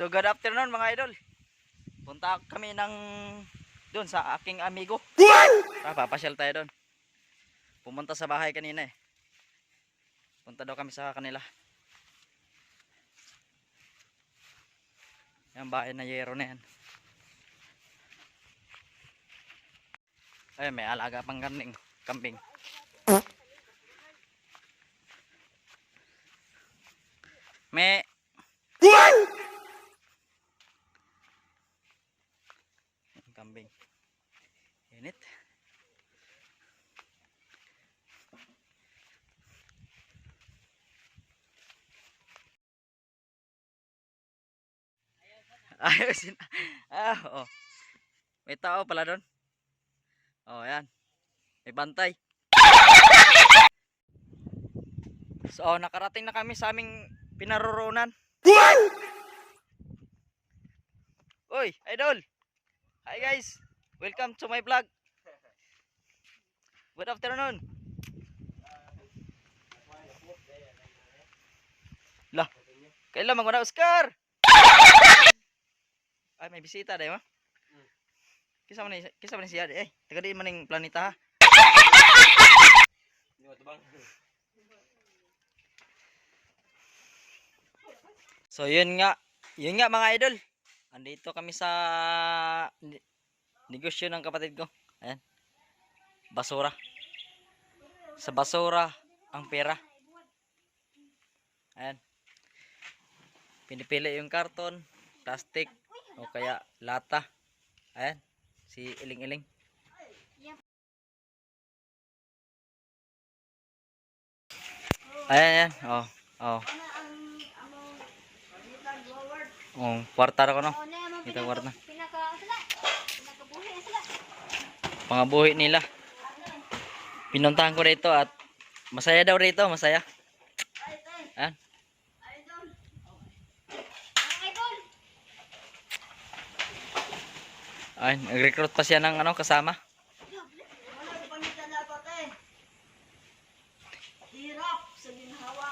So good afternoon mga idol. Punta kami ng doon sa aking amigo. Tara, papasyal tayo doon. Pumunta sa bahay kanina eh. Punta daw kami sa kanila. Yan bahay na yero na yan. Ay, may alaga pang kambing. Kambing. May Yung kambing. Init. Ayos. Ah, oh. May tao pala doon. Oh, ayan. May bantay. So, nakarating na kami sa aming pinaroroonan. Uy, idol. Hi guys. Welcome to my vlog. Good afternoon. Lah. Kailan na Oscar? Ay, may bisita dayo, ma. Kisa man ni kisa man siya eh. Taga di man ning planeta ha. So yun nga, yun nga mga idol. Andito kami sa negosyo ng kapatid ko. Ayan. Basura. Sa basura ang pera. Ayan. Pinipili yung karton, plastic, o kaya lata. Ayan. Si Iling-Iling. Ayan, ayan. Oh, oh. Oh, kwarta ra ko no. Kita kwarta. Pangabuhi nila. Pinuntahan ko rito at masaya daw rito, masaya. Ah. Ay, nag-recruit pa siya ng ano, kasama. Hirap sa ginhawa.